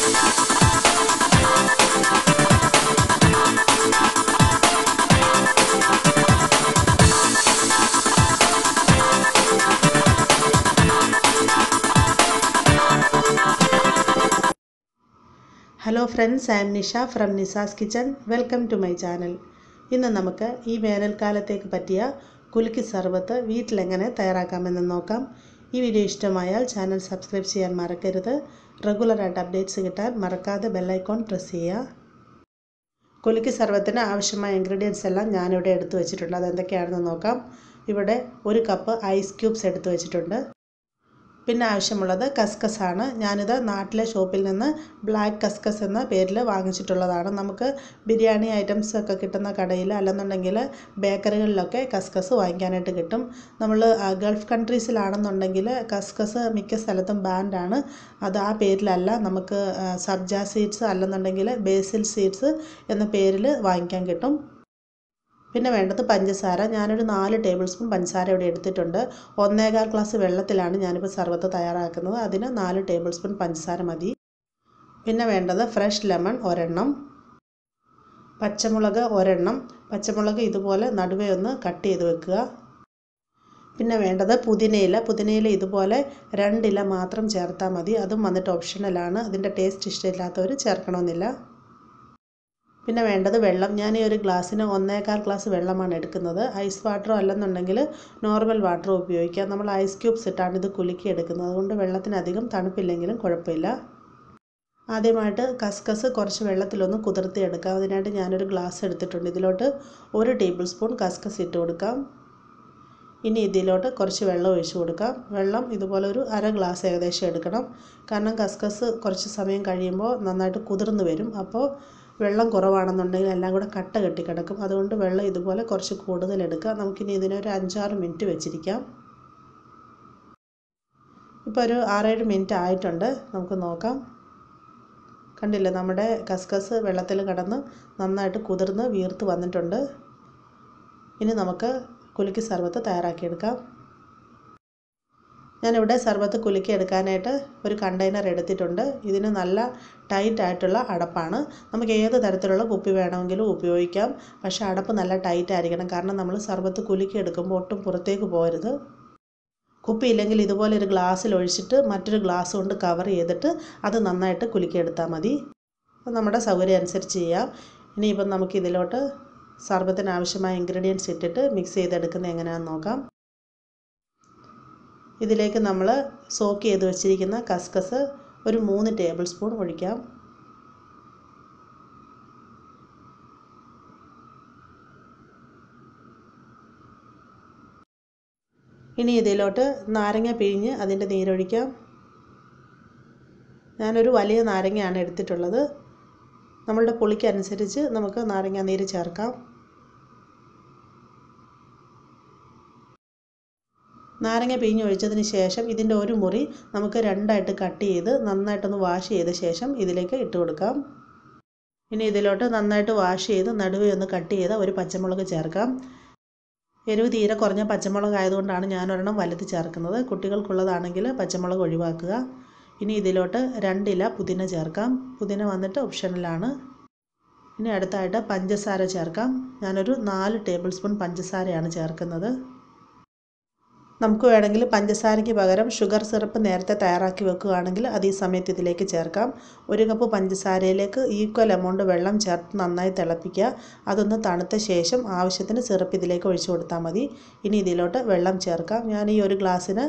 Hello friends I'm Nisha from Nisa's kitchen welcome to my channel ഇന്ന് നമുക്ക് ഈ വേനൽക്കാലത്തേക്ക് പറ്റിയ കുലുക്കി സർബത്ത് വീട്ടിലെങ്ങനെ തയ്യാറാക്കാമെന്ന് നോക്കാം. ഈ വീഡിയോ ഇഷ്ടമായാൽ ചാനൽ സബ്സ്ക്രൈബ് ചെയ്യാൻ മറക്കരുത്. റെഗുലറായിട്ട് അപ്ഡേറ്റ്സ് കിട്ടാൻ മറക്കാതെ ബെല്ലൈക്കോൺ പ്രസ് ചെയ്യുക. കുലുക്കി സർവത്തിന് ആവശ്യമായ ഇൻഗ്രീഡിയൻസ് എല്ലാം ഞാനിവിടെ എടുത്തു വെച്ചിട്ടുണ്ട്. അതെന്തൊക്കെയാണെന്ന് നോക്കാം. ഇവിടെ ഒരു കപ്പ് ഐസ് ക്യൂബ്സ് എടുത്തു വെച്ചിട്ടുണ്ട്. പിന്നെ ആവശ്യമുള്ളത് കസ്കസ് ആണ് ഞാനിത് നാട്ടിലെ ഷോപ്പിൽ നിന്ന് ബ്ലാക്ക് കസ്കസ് എന്ന പേരിൽ വാങ്ങിച്ചിട്ടുള്ളതാണ്. നമുക്ക് ബിരിയാണി ഐറ്റംസ് ഒക്കെ കിട്ടുന്ന കടയിൽ അല്ലെന്നുണ്ടെങ്കിൽ ബേക്കറികളിലൊക്കെ കസ്കസ് വാങ്ങിക്കാനായിട്ട് കിട്ടും. നമ്മൾ ഗൾഫ് കൺട്രീസിലാണെന്നുണ്ടെങ്കിൽ കസ്കസ് മിക്ക സ്ഥലത്തും ബാൻഡാണ്. അത് ആ പേരിലല്ല നമുക്ക് സബ്ജ സീഡ്സ് അല്ലെന്നുണ്ടെങ്കിൽ ബേസിൽ സീഡ്സ് എന്ന പേരിൽ വാങ്ങിക്കാൻ കിട്ടും. പിന്നെ വേണ്ടത് പഞ്ചസാര. ഞാനൊരു നാല് ടേബിൾ സ്പൂൺ പഞ്ചസാര ഇവിടെ എടുത്തിട്ടുണ്ട്. ഒന്നേകാൽ ഗ്ലാസ് വെള്ളത്തിലാണ് ഞാനിപ്പോൾ സർബത്ത് തയ്യാറാക്കുന്നത്. അതിന് നാല് ടേബിൾ സ്പൂൺ പഞ്ചസാര മതി. പിന്നെ വേണ്ടത് ഫ്രഷ് ലെമൺ ഒരെണ്ണം. പച്ചമുളക് ഒരെണ്ണം. പച്ചമുളക് ഇതുപോലെ നടുവേ ഒന്ന് കട്ട് ചെയ്ത് വെക്കുക. പിന്നെ വേണ്ടത് പുതിനയില. പുതിനയില ഇതുപോലെ രണ്ടില മാത്രം ചേർത്താൽ മതി. അതും വന്നിട്ട് ഓപ്ഷണലാണ് അതിന്റെ ടേസ്റ്റ് ഇഷ്ടമില്ലാത്തവർ ചേർക്കണമെന്നില്ല. പിന്നെ വേണ്ടത് വെള്ളം. ഞാൻ ഈ ഒരു ഗ്ലാസ്സിന് ഒന്നേകാൽ ഗ്ലാസ് വെള്ളമാണ് എടുക്കുന്നത്. ഐസ് വാട്ടറോ അല്ലെന്നുണ്ടെങ്കിൽ നോർമൽ വാട്ടറോ ഉപയോഗിക്കാം. നമ്മൾ ഐസ് ക്യൂബ്സ് ഇട്ടാണ് ഇത് കുലുക്കി എടുക്കുന്നത് അതുകൊണ്ട് വെള്ളത്തിനധികം തണുപ്പില്ലെങ്കിലും കുഴപ്പമില്ല. ആദ്യമായിട്ട് കസ്കസ് കുറച്ച് വെള്ളത്തിലൊന്ന് കുതിർത്തി എടുക്കാം അതിനായിട്ട് ഞാനൊരു ഗ്ലാസ് എടുത്തിട്ടുണ്ട്. ഇതിലോട്ട് ഒരു ടേബിൾ സ്പൂൺ കസ്കസ് ഇട്ട് കൊടുക്കാം. ഇനി ഇതിലോട്ട് കുറച്ച് വെള്ളം ഒഴിച്ചു കൊടുക്കാം. വെള്ളം ഇതുപോലെ ഒരു അര ഗ്ലാസ് ഏകദേശം എടുക്കണം. കാരണം കസ്കസ് കുറച്ച് സമയം കഴിയുമ്പോൾ നന്നായിട്ട് കുതിർന്ന് വരും. അപ്പോൾ വെള്ളം കുറവാണെന്നുണ്ടെങ്കിൽ എല്ലാം കൂടെ കട്ട കെട്ടി കിടക്കും അതുകൊണ്ട് വെള്ളം ഇതുപോലെ കുറച്ച് കൂടുതൽ എടുക്കുക നമുക്കിനി ഇതിനെ ഒരു അഞ്ചാറ് മിനിറ്റ് വെച്ചിരിക്കാം. ഇപ്പോൾ ഒരു ആറേഴ് മിനിറ്റ് ആയിട്ടുണ്ട്. നമുക്ക് നോക്കാം. കണ്ടില്ലേ നമ്മുടെ കസ്കസ് വെള്ളത്തിൽ കിടന്ന് നന്നായിട്ട് കുതിർന്ന് വീർത്ത് വന്നിട്ടുണ്ട്. ഇനി നമുക്ക് കുലുക്കി സർബത്ത് തയ്യാറാക്കിയെടുക്കാം. ഞാനിവിടെ സർബത്ത് കുലുക്കി എടുക്കാനായിട്ട് ഒരു കണ്ടെയ്നർ എടുത്തിട്ടുണ്ട്. ഇതിന് നല്ല ടൈറ്റ് ആയിട്ടുള്ള അടപ്പാണ്. നമുക്ക് ഏത് തരത്തിലുള്ള കുപ്പി വേണമെങ്കിലും ഉപയോഗിക്കാം. പക്ഷേ അടപ്പ് നല്ല ടൈറ്റ് ആയിരിക്കണം. കാരണം നമ്മൾ സർബത്ത് കുലുക്കി എടുക്കുമ്പോൾ ഒട്ടും പുറത്തേക്ക് പോരുത് കുപ്പി ഇല്ലെങ്കിൽ ഇതുപോലെ ഒരു ഗ്ലാസ്സിൽ ഒഴിച്ചിട്ട് മറ്റൊരു ഗ്ലാസ് കൊണ്ട് കവർ ചെയ്തിട്ട് അത് നന്നായിട്ട് കുലുക്കിയെടുത്താൽ മതി. നമ്മുടെ സൗകര്യം അനുസരിച്ച് ചെയ്യാം. ഇനിയിപ്പം നമുക്ക് ഇതിലോട്ട് സർബത്തിന് ആവശ്യമായ ഇൻഗ്രീഡിയൻസ് ഇട്ടിട്ട് മിക്സ് ചെയ്തെടുക്കുന്നത് എങ്ങനെയാണെന്ന് നോക്കാം. ഇതിലേക്ക് നമ്മൾ സോക്ക് ചെയ്ത് വെച്ചിരിക്കുന്ന കസ്കസ് ഒരു മൂന്ന് ടേബിൾ സ്പൂൺ ഒഴിക്കാം. ഇനി ഇതിലോട്ട് നാരങ്ങ പിഴിഞ്ഞ് അതിന്റെ നീരൊഴിക്കാം. ഞാനൊരു വലിയ നാരങ്ങയാണ് എടുത്തിട്ടുള്ളത്. നമ്മളുടെ പുളിക്കനുസരിച്ച് നമുക്ക് നാരങ്ങാനീര് ചേർക്കാം. നാരങ്ങ പിഴിഞ്ഞ് ഒഴിച്ചതിന് ശേഷം ഇതിന്റെ ഒരു മുറി നമുക്ക് രണ്ടായിട്ട് കട്ട് ചെയ്ത് നന്നായിട്ടൊന്ന് വാഷ് ചെയ്ത ശേഷം ഇതിലേക്ക് ഇട്ട് കൊടുക്കാം. ഇനി ഇതിലോട്ട് നന്നായിട്ട് വാഷ് ചെയ്ത് നടുവേ ഒന്ന് കട്ട് ചെയ്ത ഒരു പച്ചമുളക് ചേർക്കാം. എരിവ് തീരെ കുറഞ്ഞ പച്ചമുളക് ആയതുകൊണ്ടാണ് ഞാൻ ഒരെണ്ണം വലുത് ചേർക്കുന്നത്. കുട്ടികൾക്കുള്ളതാണെങ്കിൽ പച്ചമുളക് ഒഴിവാക്കുക. ഇനി ഇതിലോട്ട് രണ്ടില പുതിന ചേർക്കാം. പുതിന വന്നിട്ട് ഓപ്ഷണലാണ് ഇനി അടുത്തായിട്ട് പഞ്ചസാര ചേർക്കാം. ഞാനൊരു നാല് ടേബിൾ സ്പൂൺ പഞ്ചസാരയാണ് ചേർക്കുന്നത്. നമുക്ക് വേണമെങ്കിൽ പഞ്ചസാരയ്ക്ക് പകരം ഷുഗർ സിറപ്പ് നേരത്തെ തയ്യാറാക്കി വെക്കുകയാണെങ്കിൽ അത് ഈ സമയത്ത് ഇതിലേക്ക് ചേർക്കാം. ഒരു കപ്പ് പഞ്ചസാരയിലേക്ക് ഈക്വൽ എമൗണ്ട് വെള്ളം ചേർത്ത് നന്നായി തിളപ്പിക്കുക. അതൊന്ന് തണുത്ത ശേഷം ആവശ്യത്തിന് സിറപ്പ് ഇതിലേക്ക് ഒഴിച്ചു കൊടുത്താൽ മതി. ഇനി ഇതിലോട്ട് വെള്ളം ചേർക്കാം. ഞാൻ ഈ ഒരു ഗ്ലാസ്സിന്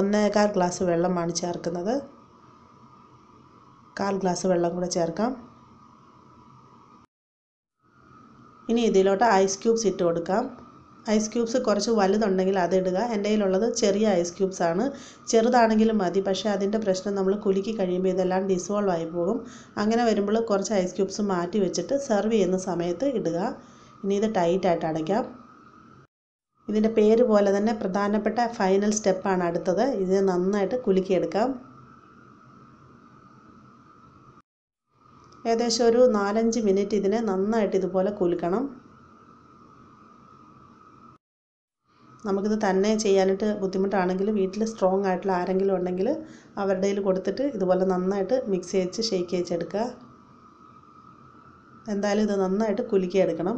ഒന്നേകാൽ ഗ്ലാസ് വെള്ളമാണ് ചേർക്കുന്നത്. കാൽ ഗ്ലാസ് വെള്ളം കൂടെ ചേർക്കാം. ഇനി ഇതിലോട്ട് ഐസ് ക്യൂബ്സ് ഇട്ട് കൊടുക്കാം. ഐസ് ക്യൂബ്സ് കുറച്ച് വലുതുണ്ടെങ്കിൽ അതിടുക എന്റെ കയ്യിലുള്ളത് ചെറിയ ഐസ് ക്യൂബ്സാണ് ചെറുതാണെങ്കിലും മതി. പക്ഷേ അതിന്റെ പ്രശ്നം നമ്മൾ കുലുക്കി കഴിയുമ്പോൾ ഇതെല്ലാം ഡിസോൾവ് ആയി പോകും. അങ്ങനെ വരുമ്പോൾ കുറച്ച് ഐസ് ക്യൂബ്സ് മാറ്റി വെച്ചിട്ട് സെർവ് ചെയ്യുന്ന സമയത്ത് ഇടുക. ഇനി ഇത് ടൈറ്റായിട്ട് അടയ്ക്കാം. ഇതിന്റെ പേര് പോലെ തന്നെ പ്രധാനപ്പെട്ട ഫൈനൽ സ്റ്റെപ്പാണ് അടുത്തത്. ഇതിനെ നന്നായിട്ട് കുലുക്കിയെടുക്കാം. ഏകദേശം ഒരു നാലഞ്ച് മിനിറ്റ് ഇതിനെ നന്നായിട്ട് ഇതുപോലെ കുലുക്കണം. നമുക്കിത് തന്നെ ചെയ്യാനായിട്ട് ബുദ്ധിമുട്ടാണെങ്കിൽ വീട്ടിൽ സ്ട്രോങ് ആയിട്ടുള്ള ആരെങ്കിലും ഉണ്ടെങ്കിൽ അവരുടെ കയ്യിൽ കൊടുത്തിട്ട് ഇതുപോലെ നന്നായിട്ട് മിക്സ് ചെയ്ച്ച് ഷെയ്ക്ക് ചെയ്ച്ചെടുക്കുക എന്തായാലും ഇത് നന്നായിട്ട് കുലുക്കിയെടുക്കണം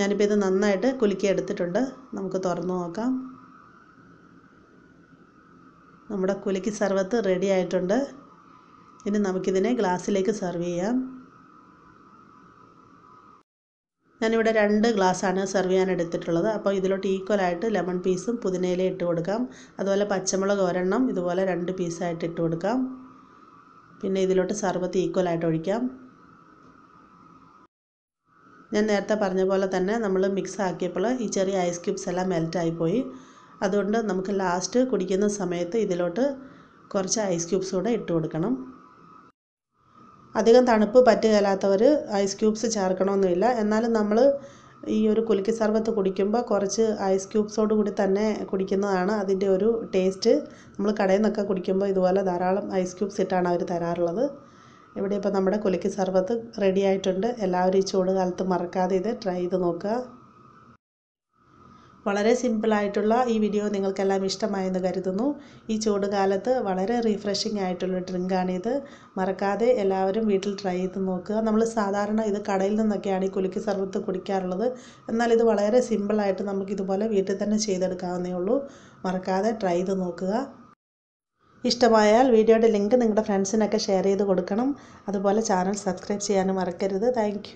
ഞാനിപ്പോൾ ഇത് നന്നായിട്ട് കുലുക്കി എടുത്തിട്ടുണ്ട്. നമുക്ക് തുറന്നു നോക്കാം. നമ്മുടെ കുലുക്കി സർവത്ത് റെഡി ആയിട്ടുണ്ട്. ഇനി നമുക്കിതിനെ ഗ്ലാസ്സിലേക്ക് സെർവ് ചെയ്യാം. ഞാനിവിടെ രണ്ട് ഗ്ലാസ്സാണ് സെർവ് ചെയ്യാൻ എടുത്തിട്ടുള്ളത്. അപ്പോൾ ഇതിലോട്ട് ഈക്വലായിട്ട് ലെമൺ പീസും പുതിനയിലും ഇട്ട് കൊടുക്കാം. അതുപോലെ പച്ചമുളക് ഒരെണ്ണം ഇതുപോലെ രണ്ട് പീസായിട്ട് ഇട്ട് കൊടുക്കാം. പിന്നെ ഇതിലോട്ട് സർബത്ത് ഈക്വലായിട്ട് ഒഴിക്കാം. ഞാൻ നേരത്തെ പറഞ്ഞ പോലെ തന്നെ നമ്മൾ മിക്സ് ആക്കിയപ്പോൾ ഈ ചെറിയ ഐസ് ക്യൂബ്സ് എല്ലാം മെൽറ്റായിപ്പോയി അതുകൊണ്ട് നമുക്ക് ലാസ്റ്റ് കുടിക്കുന്ന സമയത്ത് ഇതിലോട്ട് കുറച്ച് ഐസ് ക്യൂബ്സ് കൂടെ ഇട്ട് കൊടുക്കണം. അധികം തണുപ്പ് പറ്റുകയില്ലാത്തവർ ഐസ് ക്യൂബ്സ് ചേർക്കണമെന്നില്ല എന്നാലും നമ്മൾ ഈ ഒരു കുലുക്കി സർബത്ത് കുടിക്കുമ്പോൾ കുറച്ച് ഐസ് ക്യൂബ്സോട് കൂടി തന്നെ കുടിക്കുന്നതാണ് അതിന്റെ ഒരു ടേസ്റ്റ് നമ്മൾ കടയിൽ നിന്നൊക്കെ കുടിക്കുമ്പോൾ ഇതുപോലെ ധാരാളം ഐസ് ക്യൂബ്സ് ഇട്ടാണ് അവർ തരാറുള്ളത്. ഇവിടെ ഇപ്പോൾ നമ്മുടെ കുലുക്കി സർബത്ത് റെഡി ആയിട്ടുണ്ട്. എല്ലാവരും ഈ ചൂട് കാലത്ത് മറക്കാതെ ഇത് ട്രൈ ചെയ്ത് നോക്കുക. വളരെ സിമ്പിളായിട്ടുള്ള ഈ വീഡിയോ നിങ്ങൾക്കെല്ലാം ഇഷ്ടമായെന്ന് കരുതുന്നു. ഈ ചൂട് കാലത്ത് വളരെ റീഫ്രഷിംഗ് ആയിട്ടുള്ള ഡ്രിങ്കാണിത് മറക്കാതെ എല്ലാവരും വീട്ടിൽ ട്രൈ ചെയ്ത് നോക്കുക. നമ്മൾ സാധാരണ ഇത് കടയിൽ നിന്നൊക്കെയാണ് ഈ കുലുക്കി സർബത്ത് കുടിക്കാറുള്ളത്. എന്നാൽ ഇത് വളരെ സിമ്പിളായിട്ട് നമുക്കിതുപോലെ വീട്ടിൽ തന്നെ ചെയ്തെടുക്കാവുന്നേ ഉള്ളൂ. മറക്കാതെ ട്രൈ ചെയ്ത് നോക്കുക. ഇഷ്ടമായാൽ വീഡിയോയുടെ ലിങ്ക് നിങ്ങളുടെ ഫ്രണ്ട്സിനൊക്കെ ഷെയർ ചെയ്ത് കൊടുക്കണം. അതുപോലെ ചാനൽ സബ്സ്ക്രൈബ് ചെയ്യാനും മറക്കരുത്. താങ്ക്